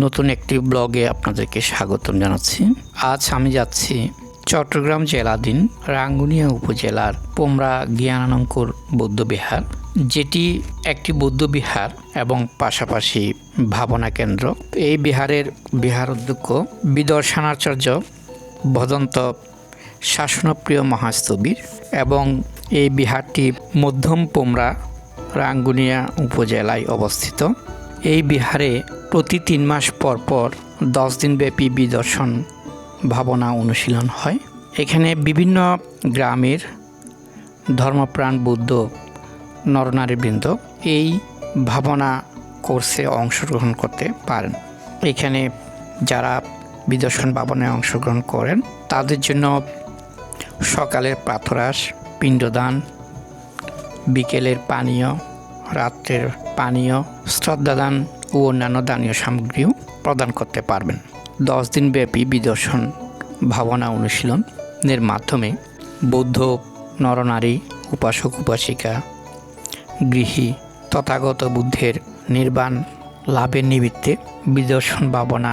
নতুন একটি ব্লগে আপনাদেরকে স্বাগতম জানাচ্ছি। আজ আমি যাচ্ছি চট্টগ্রাম জেলাধীন রাঙ্গুনিয়া উপজেলার পোমরা জ্ঞানানঙ্কর বৌদ্ধবিহার যেটি একটি বৌদ্ধবিহার এবং পাশাপাশি ভাবনা কেন্দ্র। এই বিহারের বিহার অধ্যক্ষ বিদর্শনাচার্য ভদন্ত শাসনপ্রিয় মহাস্তবীর এবং এই বিহারটি মধ্যম পোমরা রাঙ্গুনিয়া উপজেলায় অবস্থিত। এই বিহারে প্রতি তিন মাস পর পর দশ দিনব্যাপী বিদর্শন ভাবনা অনুশীলন হয়। এখানে বিভিন্ন গ্রামের ধর্মপ্রাণ বুদ্ধ নরনারীবৃন্দ এই ভাবনা কোর্সে অংশগ্রহণ করতে পারেন। এখানে যারা বিদর্শন ভাবনায় অংশগ্রহণ করেন, তাদের জন্য সকালের প্রাতরাস পিণ্ডদান, বিকেলের পানীয়, রাত্রের পানীয় শ্রদ্ধাদান ও অন্যান্য দানীয় সামগ্রীও প্রদান করতে পারবেন। দশ দিনব্যাপী বিদর্শন ভাবনা অনুশীলনের মাধ্যমে বৌদ্ধ, নরনারী, উপাসক, উপাসিকা, গৃহী, তথাগত বুদ্ধের নির্বাণ লাভের নিমিত্তে বিদর্শন ভাবনা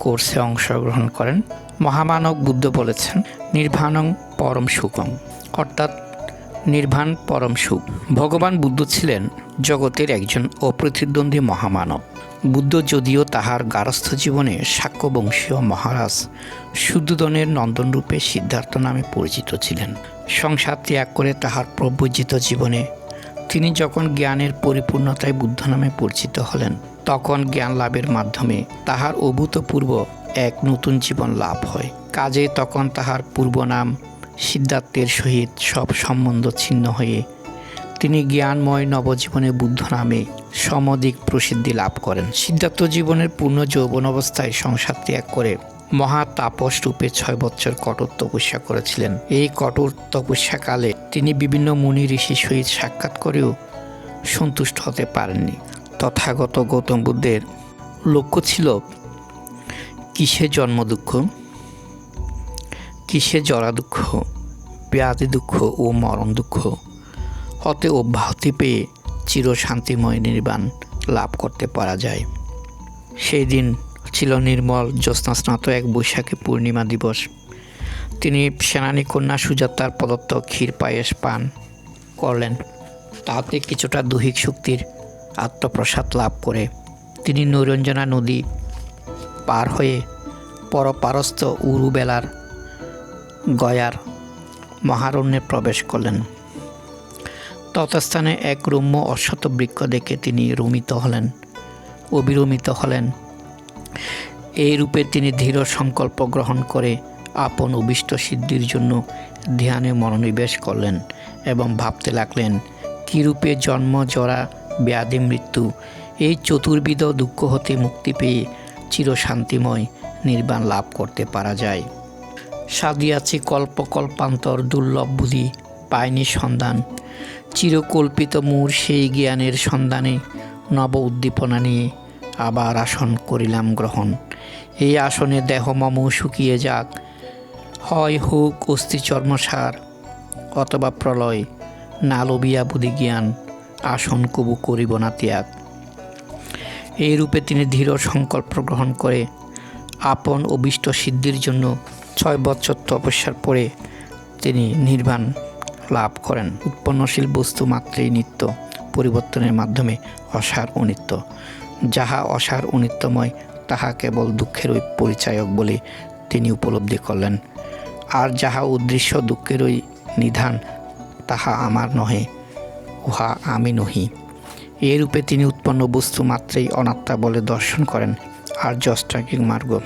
কোর্সে অংশগ্রহণ করেন মহামানব বুদ্ধ বলেছেন নির্বাণং পরম সুখম। অর্থাৎ নির্বাণ পরম সুখ। ভগবান বুদ্ধ ছিলেন জগতের একজন অপ্রতিদ্বন্দ্বী মহামানব। বুদ্ধ যদিও তাহার গারস্থ জীবনে শাক্যবংশীয় মহারাজ শুদ্ধদনের নন্দনরূপে সিদ্ধার্থ নামে পরিচিত ছিলেন। সংসার ত্যাগ করে তাহার প্রবজিত জীবনে তিনি যখন জ্ঞানের পরিপূর্ণতায় বুদ্ধ নামে পরিচিত হলেন, তখন জ্ঞান লাভের মাধ্যমে তাহার অভূতপূর্ব এক নতুন জীবন লাভ হয়। কাজে তখন তাহার পূর্ব নাম সিদ্ধার্থের সহিত সব সম্বন্ধ ছিন্ন হয়ে তিনি জ্ঞানময় নবজীবনে বুদ্ধ নামে সমধিক প্রসিদ্ধি লাভ করেন। সিদ্ধার্থ জীবনের পূর্ণ যৌবন অবস্থায় সংসার ত্যাগ করে মহা তাপস রূপে ছয় বছর কঠোর তপস্যা করেছিলেন। এই কঠোর তপস্যাকালে তিনি বিভিন্ন মুনি ঋষির সহিত সাক্ষাৎ করেও সন্তুষ্ট হতে পারেননি। তথাগত গৌতম বুদ্ধের লক্ষ্য ছিল কিসে জন্ম দুঃখ কিসে জরা দুঃখ, ব্যাধি দুঃখ ও মরণ দুঃখ? হতে অব্যাহতি পেয়ে চিরশান্তিময় নির্বাণ লাভ করতে পারা যায়। সেই দিন ছিল নির্মল জ্যোৎস্নাস্নাত এক বৈশাখী পূর্ণিমা দিবস। তিনি সেনানী কন্যা সুজাতার প্রদত্ত ক্ষীর পায়েস পান করলেন। তাতে কিছুটা দৈহিক শক্তির আত্মপ্রসাদ লাভ করে তিনি নৈরঞ্জনা নদী পার হয়ে পরপারস্থ উরুবেলার গয়ার মহারণ্যে প্রবেশ করলেন। ততস্থানে এক রম্য অশ্বত বৃক্ষ দেখে তিনি রমিত হলেন, অবিরমিত হলেন। এই রূপে তিনি দৃঢ় সংকল্প গ্রহণ করে আপন অভিষ্ট সিদ্ধির জন্য ধ্যানে মনোনিবেশ করলেন এবং ভাবতে লাগলেন কীরূপে জন্ম, জরা, ব্যাধি, মৃত্যু, এই চতুর্বিধ দুঃখ হতে মুক্তি পেয়ে চিরশান্তিময় নির্বাণ লাভ করতে পারা যায়। সাদিয়াছি কল্পকল্পান্তর দুর্লভ বুদ্ধি পায়নি সন্ধান। চিরকল্পিত মূর সেই জ্ঞানের সন্ধানে নব উদ্দীপনা নিয়ে আবার আসন করিলাম গ্রহণ। এই আসনে দেহ মম শুকিয়ে যাক। হয় হোক অস্থি চর্মসার অথবা প্রলয়, না লবিয়া বুদ্ধি জ্ঞান, আসন কবু করিব না ত্যাগ। এই রূপে তিনি দৃঢ় সংকল্প গ্রহণ করে আপন অবিষ্ট সিদ্ধির জন্য ছয় বছর তপস্যার পরে তিনি নির্বাণ লাভ করেন। উৎপন্নশীল বস্তু মাত্রেই নিত্য পরিবর্তনের মাধ্যমে অসার অনিত্য যাহা অসার অনিত্যময় তাহা কেবল দুঃখেরই পরিচায়ক বলে তিনি উপলব্ধি করলেন। আর যাহা উদ্দেশ্য দুঃখেরই নিধান, তাহা আমার নহে, উহা আমি নহি। এই রূপে তিনি উৎপন্ন বস্তু মাত্রেই অনাত্মা বলে দর্শন করেন। আর জষ্টাঙ্গিক মার্গ,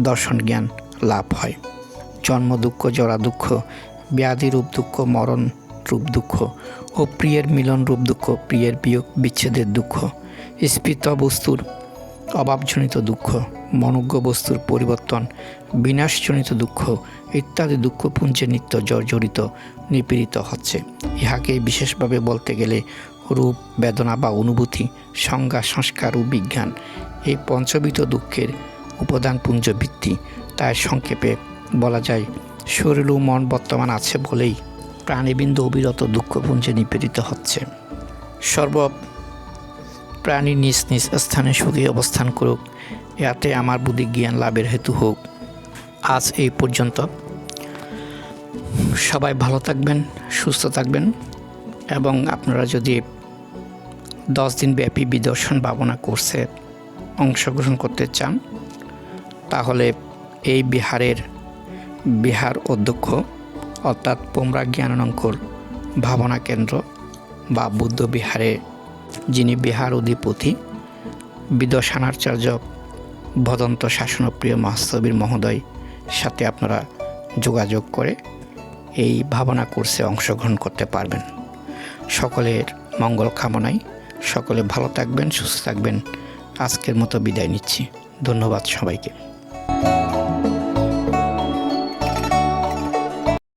দর্শন জ্ঞান লাভ হয়। জন্ম দুঃখ জরা দুঃখ ব্যাধি রূপ দুঃখ মরণ রূপ দুঃখ ও প্রিয়ের মিলন রূপ দুঃখ, প্রিয়ের বিয়োগ, বিচ্ছেদের দুঃখ, স্ফীত বস্তুর অভাবজনিত দুঃখ, মনজ্ঞ বস্তুর পরিবর্তন, বিনাশজনিত দুঃখ ইত্যাদি দুঃখপুঞ্জে নিত্য জর্জরিত, নিপীড়িত হচ্ছে। ইহাকে বিশেষভাবে বলতে গেলে রূপ, বেদনা বা অনুভূতি, সংজ্ঞা, সংস্কার ও বিজ্ঞান। এই পঞ্চবিধ দুঃখের উপাদানপুঞ্জ ভিত্তি তাই সংক্ষেপে বলা যায়, শরীর ও মন বর্তমান আছে বলেই প্রাণীবিন্দু অবিরত দুঃখপুঞ্জে নিপীড়িত হচ্ছে। সর্ব প্রাণী নিজ নিজ স্থানে সুখী অবস্থান করুক ইয়াতে আমার বুদ্ধি জ্ঞান লাভের হেতু হোক। আজ এই পর্যন্ত। সবাই ভালো থাকবেন, সুস্থ থাকবেন এবং আপনারা যদি দশ দিন ব্যাপী বিদর্শন ভাবনা কোর্সে অংশগ্রহণ করতে চান, তাহলে এই বিহারের বিহার অধ্যক্ষ অর্থাৎ পোমরা জ্ঞানানঙ্কর ভাবনা কেন্দ্র বা বুদ্ধ বিহারে যিনি বিহার অধিপতি বিদশানাচার্য ভদন্ত শাসনপ্রিয় মহাস্তবীর মহোদয় সাথে আপনারা যোগাযোগ করে এই ভাবনা কোর্সে অংশগ্রহণ করতে পারবেন। সকলের মঙ্গল কামনায় সকলে ভালো থাকবেন, সুস্থ থাকবেন। আজকের মতো বিদায় নিচ্ছি। ধন্যবাদ সবাইকে।